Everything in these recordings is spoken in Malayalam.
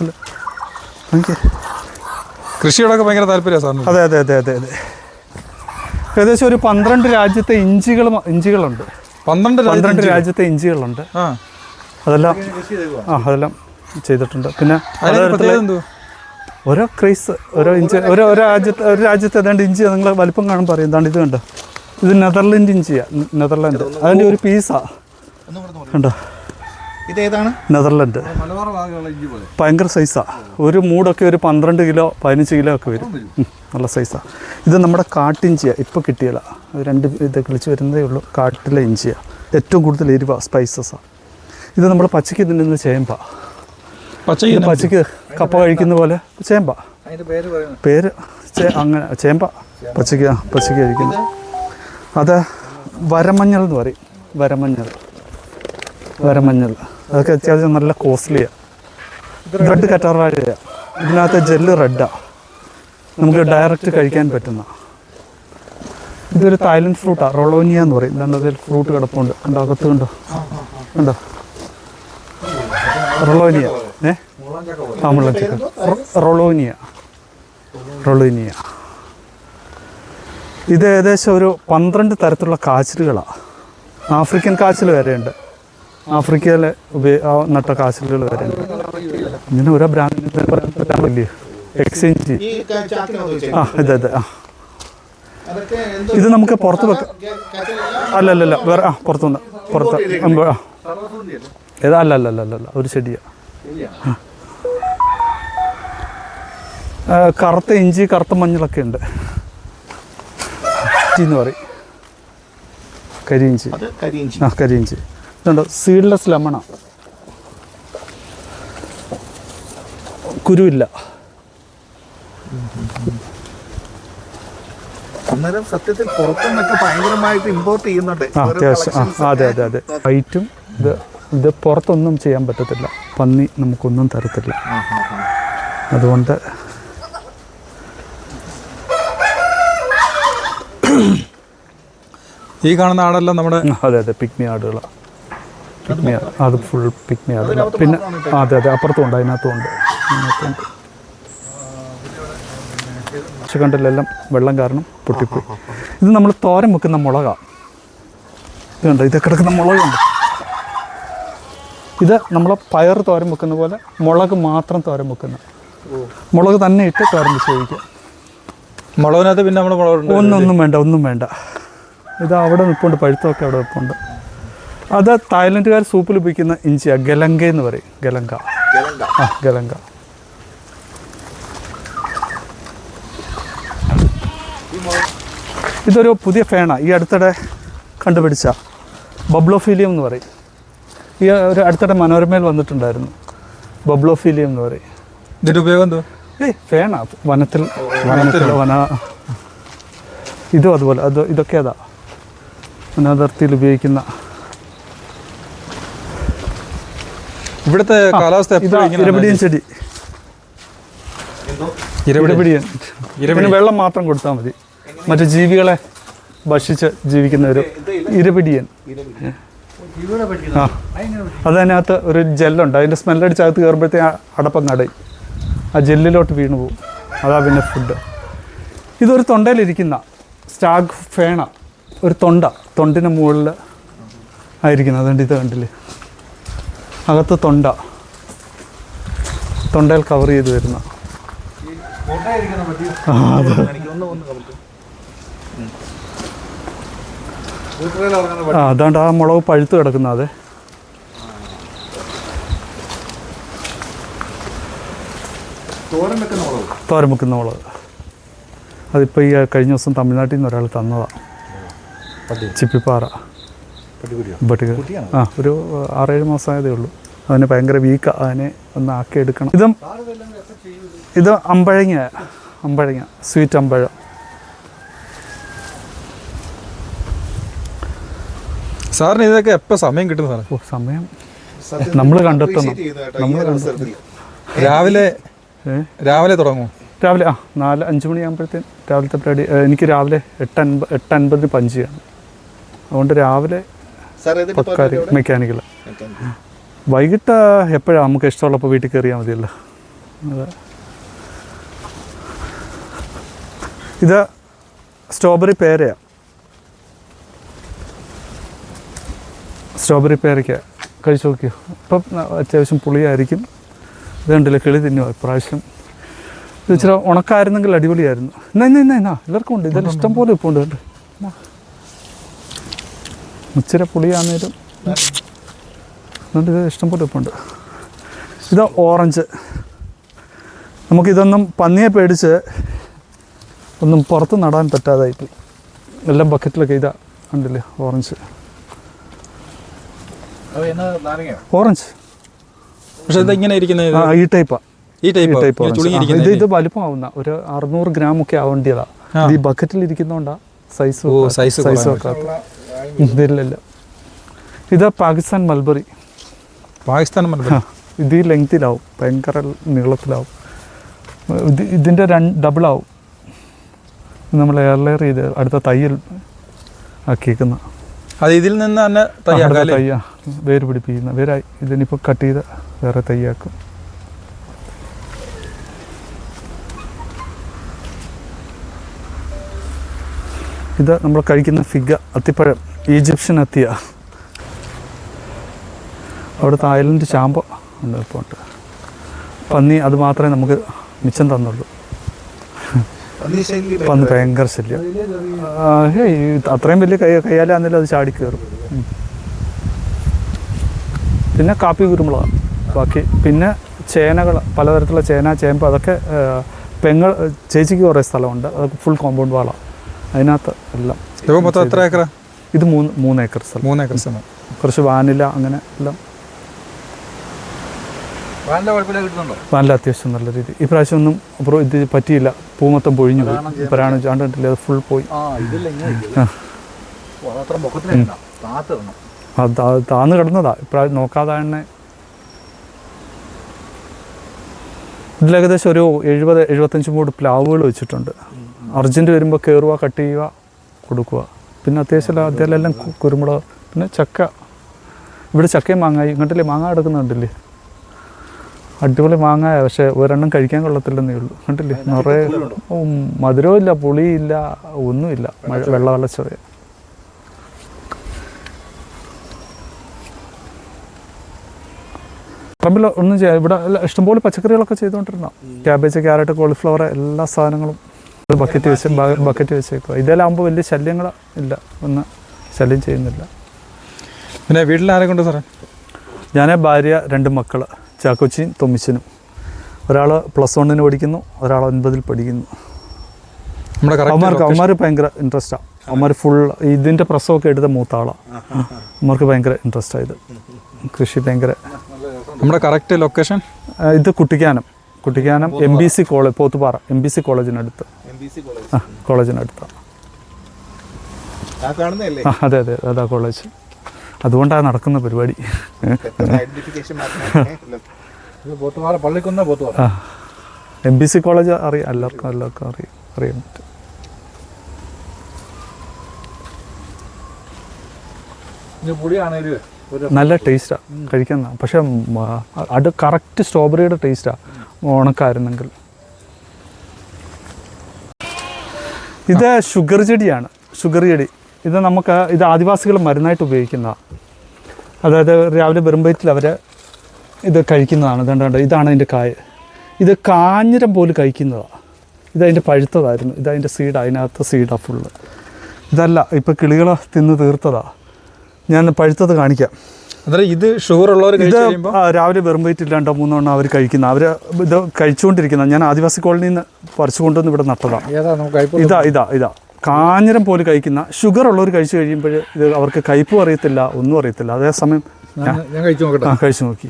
ഗ്ലാസ്സിൽ എനിക്ക് കൃഷിയോടൊക്കെ ഭയങ്കര താല്പര്യമാണ് സാറിന്. അതെ അതെ അതെ അതെ അതെ. ഏകദേശം ഒരു പന്ത്രണ്ട് രാജ്യത്തെ ഇഞ്ചികൾ ഇഞ്ചികളുണ്ട്. പന്ത്രണ്ട് പന്ത്രണ്ട് രാജ്യത്തെ ഇഞ്ചികളുണ്ട്. ആ. അതെല്ലാം ആ അതെല്ലാം ചെയ്തിട്ടുണ്ട്. പിന്നെ ഓരോ ക്രൈസ് ഓരോ ഇഞ്ചി ഓരോ ഓരോ രാജ്യത്തെ ഒരു രാജ്യത്ത് ഏതാണ്ട് ഇഞ്ചി നിങ്ങൾ വലിപ്പം കാണും പറയും. ഇതാണ് ഇത് കണ്ടോ? ഇത് നെതർലൻഡ് ഇഞ്ചിയാണ് നെതർലാൻഡ്. അതിന്റെ ഒരു പീസാണ് കണ്ടോ? ഇതേതാണ്? നെതർലൻഡ്. ഭയങ്കര സൈസാ. ഒരു മൂടൊക്കെ ഒരു പന്ത്രണ്ട് കിലോ പതിനഞ്ച് കിലോ ഒക്കെ വരും. നല്ല സൈസാ. ഇത് നമ്മുടെ കാട്ടിഞ്ചിയ. ഇപ്പോൾ കിട്ടിയല്ല രണ്ട് ഇത് കിളിച്ച് വരുന്നതേ ഉള്ളൂ. കാട്ടിലെ ഇഞ്ചിയ. ഏറ്റവും കൂടുതൽ എരിവ സ്പൈസസാണ് ഇത് നമ്മൾ പച്ചയ്ക്ക് തിന്നുന്ന ചേമ്പ. പച്ചയ്ക്ക് പച്ചയ്ക്ക് കപ്പ കഴിക്കുന്ന പോലെ ചേമ്പ. അതിന്റെ പേര് ചേ- അങ്ങനെ ചേമ്പ. പച്ചയ്ക്ക് ആ, പച്ചയ്ക്ക് കഴിക്കുന്നത് അത് വരമഞ്ഞൾ എന്ന് പറയും. വരമഞ്ഞൾ. വരമഞ്ഞൾ. അതൊക്കെ അത്യാവശ്യം നല്ല കോസ്റ്റ്ലിയാണ് റെഡ് കറ്റാർവാഴയാണ് ഇതിനകത്ത് ജെല്ല് റെഡാണ് നമുക്ക് ഡയറക്റ്റ് കഴിക്കാൻ പറ്റുന്ന. ഇതൊരു തായ്ലൻഡ് ഫ്രൂട്ടാണ് റൊളോനിയ എന്ന് പറയും. ഇതാണ്ട് അതിൽ ഫ്രൂട്ട് കിടപ്പുണ്ട്. കണ്ടോ? അകത്ത് കണ്ടോ? കണ്ടോ? റൊളോനിയ. ഏ? ആ മുള്ളച്ചക്ക റൊളോനിയ. റൊളോനിയ. ഇത് ഏകദേശം ഒരു പന്ത്രണ്ട് തരത്തിലുള്ള കാച്ചിലുകളാണ് ആഫ്രിക്കൻ കാച്ചിൽ വരെയുണ്ട്. ആഫ്രിക്കയിലെ നട്ട കാശിലുള്ള വരെയുണ്ട് ഇങ്ങനെ ഓരോ ബ്രാൻഡിന്റെ എക്സ്ചേഞ്ച് ഈ എക്സ്ചേഞ്ച്. ആ അതെ അതെ ആ. ഇത് നമുക്ക് പുറത്ത് വെക്കാം? അല്ല അല്ല അല്ല വേറെ ആ പുറത്തുനിന്ന്. പുറത്ത് ആ. ഏതാ അല്ല അല്ല അല്ല അല്ല ഒരു ചെടിയാ. കറുത്ത ഇഞ്ചി കറുത്ത മഞ്ഞളൊക്കെ ഉണ്ട്. ഇഞ്ചി എന്ന് പറയും. കരിയിഞ്ചി. ആ കരിയിഞ്ചി. ഇതുണ്ട്? സീഡ്ലെസ് ലെമണ കുരുവില്ല. അന്നേരം സത്യത്തിൽ പുറത്തുനിന്നൊക്കെ ഭയങ്കരമായിട്ട് ഇമ്പോർട്ട് ചെയ്യുന്നുണ്ട്. അത്യാവശ്യം. അതെ അതെ അതെ. വൈറ്റും ഇത് ഇത് പുറത്തൊന്നും ചെയ്യാൻ പറ്റത്തില്ല. പന്നി നമുക്കൊന്നും തരത്തില്ല. അതുകൊണ്ട് ഈ കാണുന്ന ആടെല്ലാം നമ്മുടെ അതെ അതെ. പിക്മി ആടുകളാണ് ആട് അത് ഫുൾ ആടുകളാണ് പിന്നെ അതെ അതെ അപ്പുറത്തും ഉണ്ട് അതിനകത്തും ഉണ്ട്. അതിനകത്തുണ്ട്. വെള്ളം കാരണം പൊട്ടിപ്പോയി. ഇത് നമ്മൾ തോരൻ വെക്കുന്ന മുളകാണ് ഇത് കണ്ടോ ഇത് കിടക്കുന്ന മുളകുണ്ട് ഇത് നമ്മൾ പയർ തോരൻ വെക്കുന്ന പോലെ മുളക് മാത്രം തോരൻ വെക്കുന്ന. മുളക് തന്നെ ഇട്ട് തോരൻ വെച്ച് കഴിക്കുക മുളകിനകത്ത് പിന്നെ നമ്മൾ മുളക് ഒന്നും വേണ്ട ഒന്നും വേണ്ട. ഇത് അവിടെ നിൽപ്പുണ്ട് പഴുത്തമൊക്കെ അവിടെ നിൽപ്പുണ്ട് അത് തായ്ലൻഡുകാർ സൂപ്പിൽ ഉപയോഗിക്കുന്ന ഇഞ്ചിയാണ് ഗലങ്ക എന്ന് പറയും. ഗലങ്ക. ഗലങ്ക. ആ ഗലങ്ക. ഇതൊരു പുതിയ ഫേണ ഈ അടുത്തിടെ കണ്ടുപിടിച്ച ബബ്ലോഫീലിയം എന്ന് പറയും. ഈ ഒരു അടുത്തിടെ മനോരമയിൽ വന്നിട്ടുണ്ടായിരുന്നു. ബബ്ലോഫീലിയം എന്ന് പറയും. ഇതിന്റെ ഉപയോഗം എന്തോ ഏയ് ഫേണ വനത്തിൽ വനത്തിൽ വന ഇതും അതുപോലെ അത് ഇതൊക്കെ അതാ വനാതിർത്തിയിൽ ഉപയോഗിക്കുന്ന ഇവിടുത്തെ കാലാവസ്ഥ ഇരപിടിയൻ ചെടി. ഇരപിടി. ഇരപിടിയൻ. വെള്ളം മാത്രം കൊടുത്താൽ മതി. മറ്റു ജീവികളെ ഭക്ഷിച്ച് ജീവിക്കുന്ന ഒരു ഇരപിടിയൻ. ആ അതതിനകത്ത് ഒരു ജെല്ലുണ്ട്. അതിന്റെ സ്മെല്ലടിച്ച് അകത്ത് കയറുമ്പോഴത്തേ അടപ്പം നടയും. ആ ജെല്ലിലോട്ട് വീണു പോകും അതാ പിന്നെ ഫുഡ് ഇതൊരു തൊണ്ടയിലിരിക്കുന്ന സ്റ്റാഗ് ഫേണ. ഒരു തൊണ്ട. തൊണ്ടിന് മുകളിൽ ആയിരിക്കുന്നത് അതുകൊണ്ട് ഇത് കണ്ടില്ലേ? അകത്ത് തൊണ്ട. തൊണ്ടയിൽ കവർ ചെയ്ത് വരുന്ന. അതാണ്ട് ആ മുളക് പഴുത്ത് കിടക്കുന്ന അതെ. തോരൻ വെക്കുന്ന മുളക്. അതിപ്പോൾ ഈ കഴിഞ്ഞ ദിവസം തമിഴ്നാട്ടിൽ നിന്ന് ഒരാൾ തന്നതാണ് ചിപ്പിപ്പാറ. ബട്ടിക ആ ഒരു ആറേഴ് മാസമായതേ ഉള്ളൂ. അതിന് ഭയങ്കര വീക്ക് അതിനെ ഒന്ന് ആക്കി എടുക്കണം. ഇതും ഇത് അമ്പഴങ്ങ അമ്പഴങ്ങ സ്വീറ്റ് അമ്പഴം. സാറിന് ഇതൊക്കെ എപ്പോൾ സമയം കിട്ടുന്ന സാറേ? ഓ സമയം നമ്മൾ കണ്ടെത്തണം. നമ്മൾ കേട്ടോ. രാവിലെ രാവിലെ തുടങ്ങും രാവിലെ ആ നാല് അഞ്ച് മണിയാകുമ്പോഴത്തേന് രാവിലത്തെ പരിപാടി. എനിക്ക് രാവിലെ എട്ട് അൻപത് എട്ട് അൻപതിന് പഞ്ച് ചെയ്യണം അതുകൊണ്ട് രാവിലെ പക്കാരി മെക്കാനിക്കൽ. വൈകിട്ട് എപ്പോഴാണ് നമുക്ക് ഇഷ്ടമുള്ളപ്പോൾ വീട്ടിൽ കയറിയാൽ മതിയല്ലോ. അതെ. ഇത് സ്ട്രോബെറി പേരയാണ് സ്ട്രോബെറി പേരയ്ക്ക കഴിച്ചു നോക്കിയോ? ഇപ്പം അത്യാവശ്യം പുളിയായിരിക്കും. ഇത് കണ്ടില്ല കിളി തിന്നുമോ ഇപ്രാവശ്യം? ഇത് ഇച്ചിരി ഉണക്കായിരുന്നെങ്കിൽ അടിപൊളിയായിരുന്നു. എന്നാ ഇന്നാ ഇന്നാ എന്നാ എല്ലാവർക്കും ഉണ്ട്. ഇതെല്ലാം ഇഷ്ടം പോലെ ഇപ്പോൾ ഉണ്ട്. ഇച്ചിരി പുളിയാന്നേലും. അതുകൊണ്ട് ഇത് ഇഷ്ടംപോലെ ഉപ്പുണ്ട്. ഇത് ഓറഞ്ച്. നമുക്കിതൊന്നും പന്നിയെ പേടിച്ച് ഒന്നും പുറത്ത് നടാൻ പറ്റാതായിപ്പോയി എല്ലാം ബക്കറ്റിലൊക്കെ ഇതാ ഉണ്ടല്ലേ ഓറഞ്ച്. ഓറഞ്ച്. പക്ഷെ ഇത് ഇങ്ങനെ ഇരിക്കുന്നത് ആ ഈ ടൈപ്പാ. ഈ ടൈപ്പ്? ടൈപ്പ് ഇത് ഇത്? വലുപ്പമാവുന്ന ഒരു അറുന്നൂറ് ഗ്രാം ഒക്കെ ആവേണ്ടിയതാ. ഈ ബക്കറ്റിൽ ഇരിക്കുന്നോണ്ടാ സൈസ് ഓ, സൈസ് കുറവാണ്. വെക്കാത്ത ഇതാ പാകിസ്ഥാൻ മൽബറി. പാകിസ്ഥാൻ മൽബറി? ഇത് ഈ ലെങ്തിലാവും ഭയങ്കര നീളത്തിലാവും. ഇത് ഇതിന്റെ രണ്ട് ഡബിളാവും നമ്മൾ എയർലെയർ ചെയ്ത് അടുത്ത തയ്യൽ ആക്കിയേക്കുന്ന. അത് ഇതിൽ നിന്ന് തന്നെ തയ്യ. വേര് പിടിപ്പിക്കുന്ന വേരായി. ഇതിനിപ്പോൾ കട്ട് ചെയ്ത് വേറെ തയ്യാക്കും. ഇത് നമ്മൾ കഴിക്കുന്ന ഫിഗ അത്തിപ്പഴം. ഈജിപ്ഷ്യൻ അത്തിയ അവിടുത്തെ ഐലൻഡ് ചാമ്പ ഉണ്ട് ഇപ്പോൾ ഉണ്ട് പന്നി അത് മാത്രമേ നമുക്ക് മിച്ചം തന്നുള്ളൂ. പന്നി ഭയങ്കര ശല്യം. അത്രയും വലിയ കൈ കയ്യാലാന്നില്ല അത് ചാടി കയറും. പിന്നെ കാപ്പി കുരുമുളക് ബാക്കി. പിന്നെ ചേനകൾ പലതരത്തിലുള്ള ചേന ചേമ്പ് അതൊക്കെ പെങ്ങൾ ചേച്ചിക്ക് കുറേ സ്ഥലമുണ്ട്. അതൊക്കെ ഫുൾ കോമ്പൗണ്ട് വാളാണ് അതിനകത്ത് എല്ലാം. മൊത്തം എത്ര ഏക്കറ? ഇത് മൂന്ന് മൂന്ന് ഏക്കർ സ്ഥലം. മൂന്ന് ഏക്കർ സ്ഥലം. കുറച്ച് വാനില അങ്ങനെ എല്ലാം. വാനില അത്യാവശ്യം നല്ല രീതി ഈ പ്രാവശ്യം ഒന്നും അപ്പുറം ഇത് പറ്റിയില്ല. പൂ മൊത്തം പൊഴിഞ്ഞു പോയി. പരാണ് ചാണ്ടിട്ടില്ല അത് ഫുൾ പോയി. താന്ന് കിടന്നതാ. ഇപ്രാവശ്യം നോക്കാതെ തന്നെ. ഇതിൽ ഏകദേശം ഒരു എഴുപത് എഴുപത്തഞ്ച് മൂട് പ്ലാവുകൾ വെച്ചിട്ടുണ്ട്. അർജന്റ് വരുമ്പോൾ കയറുക കട്ട് ചെയ്യുക കൊടുക്കുക പിന്നെ അത്യാവശ്യം അത്യാവശ്യം കു- കുരുമുളക് പിന്നെ ചക്ക. ഇവിടെ ചക്കയും മാങ്ങായി ഇങ്ങോട്ടില്ലേ മാങ്ങ എടുക്കുന്നുണ്ടല്ലേ? അടിപൊളി മാങ്ങായ പക്ഷെ ഒരെണ്ണം കഴിക്കാൻ കൊള്ളത്തില്ലെന്നേ ഉള്ളൂ. കണ്ടില്ലേ? നിറയെ മധുരവും ഇല്ല പുളിയില്ല ഒന്നുമില്ല. മഴ വെള്ള വെള്ള ചെറിയ പറമ്പിൽ ഒന്നും ചെയ്യാം ഇവിടെ ഇഷ്ടംപോലെ പച്ചക്കറികളൊക്കെ ചെയ്തുകൊണ്ടിരുന്ന ക്യാബേജ് ക്യാരറ്റ് കോളിഫ്ലവർ എല്ലാ സാധനങ്ങളും. ബക്കറ്റ് വെച്ച് ബക്കറ്റ് വെച്ചേക്കുക ഇതെല്ലാം ആകുമ്പോൾ വലിയ ശല്യങ്ങൾ ഇല്ല. ഒന്ന് ശല്യം ചെയ്യുന്നില്ല. പിന്നെ വീട്ടിൽ ആരെ കൊണ്ട് സാറേ? ഞാൻ ഭാര്യ രണ്ട് മക്കൾ ചാക്കോച്ചിയും തൊമ്മിച്ചനും. ഒരാൾ പ്ലസ് വണ്ണിന് പഠിക്കുന്നു ഒരാൾ ഒൻപതിൽ പഠിക്കുന്നു. നമ്മുടെ അവന്മാർക്ക് കറക്റ്റ് അവന്മാർ ഭയങ്കര ഇൻട്രസ്റ്റാണ് അവന്മാർ ഫുൾ ഇതിന്റെ പ്രസവമൊക്കെ എടുത്ത മൂത്ത ആളാണ് അവന്മാർക്ക് ഭയങ്കര ഇൻട്രസ്റ്റ് ആയത് കൃഷി ഭയങ്കര നമ്മുടെ കറക്റ്റ് ലൊക്കേഷൻ ഇത് Kuttikkanam. Kuttikkanam M B C college Pothupara. M B C കോളേജിനടുത്ത് ആ കോളേജിനടുത്താണ് അതെ അതെ അതാ കോളേജ്. അതുകൊണ്ടാണ് നടക്കുന്ന പരിപാടി. എം ബി സി കോളേജ് അറിയാം എല്ലാവർക്കും എല്ലാവർക്കും അറിയാം അറിയാൻ പറ്റും. നല്ല ടേസ്റ്റാണ് കഴിക്കുന്ന പക്ഷെ അത് കറക്റ്റ് സ്ട്രോബെറിയുടെ ടേസ്റ്റാണ് ഉണക്കായിരുന്നെങ്കിൽ ഇത് ഷുഗർ ചെടിയാണ്. ഷുഗർ ചെടി. ഇത് നമുക്ക് ഇത് ആദിവാസികൾ മരുന്നായിട്ട് ഉപയോഗിക്കുന്ന അതായത് രാവിലെ വെറുമ്പയറ്റിൽ അവർ ഇത് കഴിക്കുന്നതാണ്. ഇതുണ്ട് ഇതാണ് അതിന്റെ കായ്. ഇത് കാഞ്ഞിരം പോലും കഴിക്കുന്നതാണ് ഇതതിന്റെ പഴുത്തതായിരുന്നു. ഇതതിന്റെ സീഡ് അതിനകത്ത് സീഡാണ് ഫുള്ള് ഇതല്ല ഇപ്പോൾ കിളികൾ തിന്ന് തീർത്തതാണ് ഞാൻ പഴുത്തത് കാണിക്കാം. ഇത് ഷുഗർ ഉള്ളവർ ഇത് ആ, രാവിലെ വെറും വയറ്റിൽ രണ്ടോ മൂന്നോ എണ്ണം അവർ കഴിക്കുന്ന. അവർ ഇത് കഴിച്ചുകൊണ്ടിരിക്കുന്ന. ഞാൻ ആദിവാസി കോളനിയിൽ നിന്ന് പറിച്ചു കൊണ്ടുവന്ന് ഇവിടെ നട്ടതാണ് ഇതാ ഇതാ ഇതാ. കാഞ്ഞിരം പോലും കഴിക്കുന്ന ഷുഗർ ഉള്ളവർ കഴിച്ചു കഴിയുമ്പോൾ ഇത് അവർക്ക് കയ്പും അറിയത്തില്ല ഒന്നും അറിയത്തില്ല. അതേസമയം ഞാൻ കഴിച്ചു നോക്കട്ടെ. ആ കഴിച്ചു നോക്കി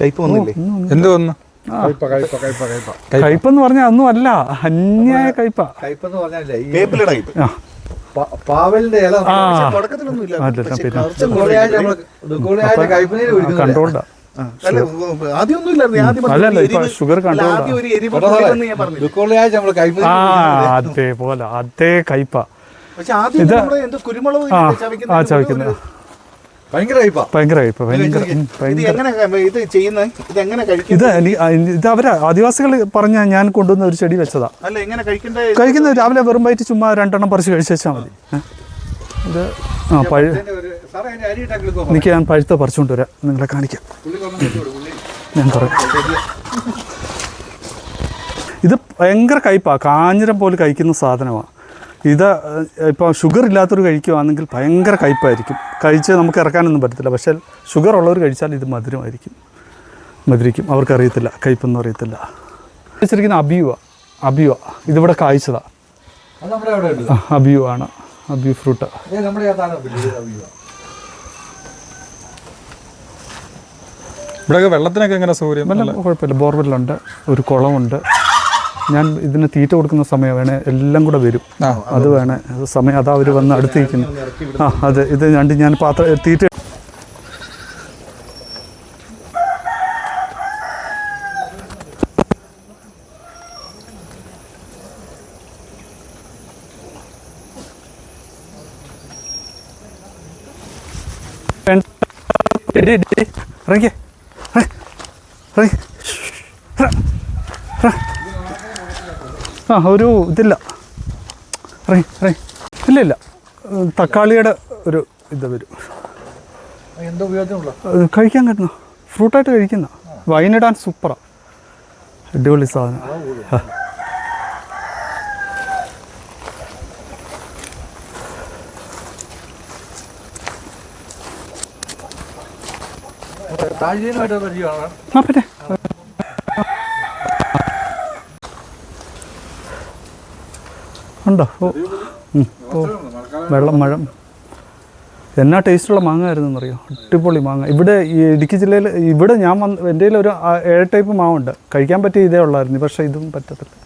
കയ്പ് വന്നില്ലേ. എന്ത് വന്നു? കയ്പ കയ്പ കയ്പ കയ്പ. കയ്പെന്ന് പറഞ്ഞാൽ ഒന്നും അല്ല. അന്യായ കയ്പ. കയ്പെന്ന് പറഞ്ഞാലേ പാവലിന്റെ ഇല. തുടക്കത്തിലൊന്നും ഇല്ല കണ്ടോണ്ടാ. അതേപോലെ അതേ കയ്പ. പക്ഷെ ആദ്യം ഇത് നമ്മുടെ എന്ത് കുരുമുളക് ആ ചവയ്ക്കുന്നത്? ഇത് ഇത് ഇത് ആദിവാസികൾ പറഞ്ഞ ഞാൻ കൊണ്ടുവന്ന ഒരു ചെടി വെച്ചതാ. കഴിക്കുന്നത് രാവിലെ വെറും വയറ്റ് ചുമ്മാ രണ്ടെണ്ണം പറിച്ച് കഴിച്ചു വെച്ചാൽ മതി ഇത് ആ പഴ എനിക്ക് ഞാൻ പഴുത്ത പറിച്ചുകൊണ്ട് വരാം. നിങ്ങളെ കാണിക്കാം. ഞാൻ പറയാം ഇത് ഭയങ്കര കയ്പാണ് കാഞ്ഞിരം പോലെ കഴിക്കുന്ന സാധനമാണ് ഇത് ഇപ്പോൾ ഷുഗർ ഇല്ലാത്തവർ കഴിക്കുകയാണെങ്കിൽ ഭയങ്കര കയ്പായിരിക്കും. കഴിച്ച് നമുക്ക് ഇറക്കാനൊന്നും പറ്റത്തില്ല. പക്ഷേ ഷുഗർ ഉള്ളവർ കഴിച്ചാൽ ഇത് മധുരമായിരിക്കും. മധുരിക്കും. അവർക്കറിയത്തില്ല. കയ്പൊന്നും അറിയത്തില്ല. വെച്ചിരിക്കുന്ന അബിയുവ അബിയുവ ഇതിവിടെ കായ്ച്ചതാണ് അബിയു ആണ്. അബിയു ഫ്രൂട്ട് ഇവിടെ. ഇവിടെയൊക്കെ വെള്ളത്തിനൊക്കെ എങ്ങനെ സൗകര്യം? കുഴപ്പമില്ല. ബോർവെല്ലുണ്ട്. ഒരു കുളമുണ്ട്. ഞാൻ ഇതിന് തീറ്റ കൊടുക്കുന്ന സമയം വേണേ എല്ലാം കൂടെ വരും. അത് വേണേ. സമയം അതാ അവർ വന്ന് അടുത്തിരിക്കുന്നു. ആ അതെ ഇത് രണ്ട് ഞാൻ പാത്രം തീറ്റ എടി, ആ ഒരു ഇതില്ല. റേ റേ. ഇല്ല ഇല്ല തക്കാളിയുടെ ഒരു ഇത് വരും. കഴിക്കാൻ കിട്ടുന്ന. ഫ്രൂട്ടായിട്ട് കഴിക്കുന്ന. വൈനിടാൻ സൂപ്പറാണ് അടിപൊളി സാധനം. ആ. പറ്റേ പരിചയമാണ്? ആ പിന്നെ ഉണ്ടോ? ഓ. ഓ. വെള്ളം മഴ. എന്നാ ടേസ്റ്റുള്ള മാങ്ങ ആയിരുന്നു എന്നറിയോ അടിപൊളി മാങ്ങ. ഇവിടെ ഇടുക്കി ജില്ലയിൽ ഇവിടെ ഞാൻ വന്ന് എന്റെ ഒരു ഏഴ് ടൈപ്പ് മാവുണ്ട്. കഴിക്കാൻ പറ്റിയ ഇതേ ഉള്ളായിരുന്നു പക്ഷേ ഇതും പറ്റത്തില്ല.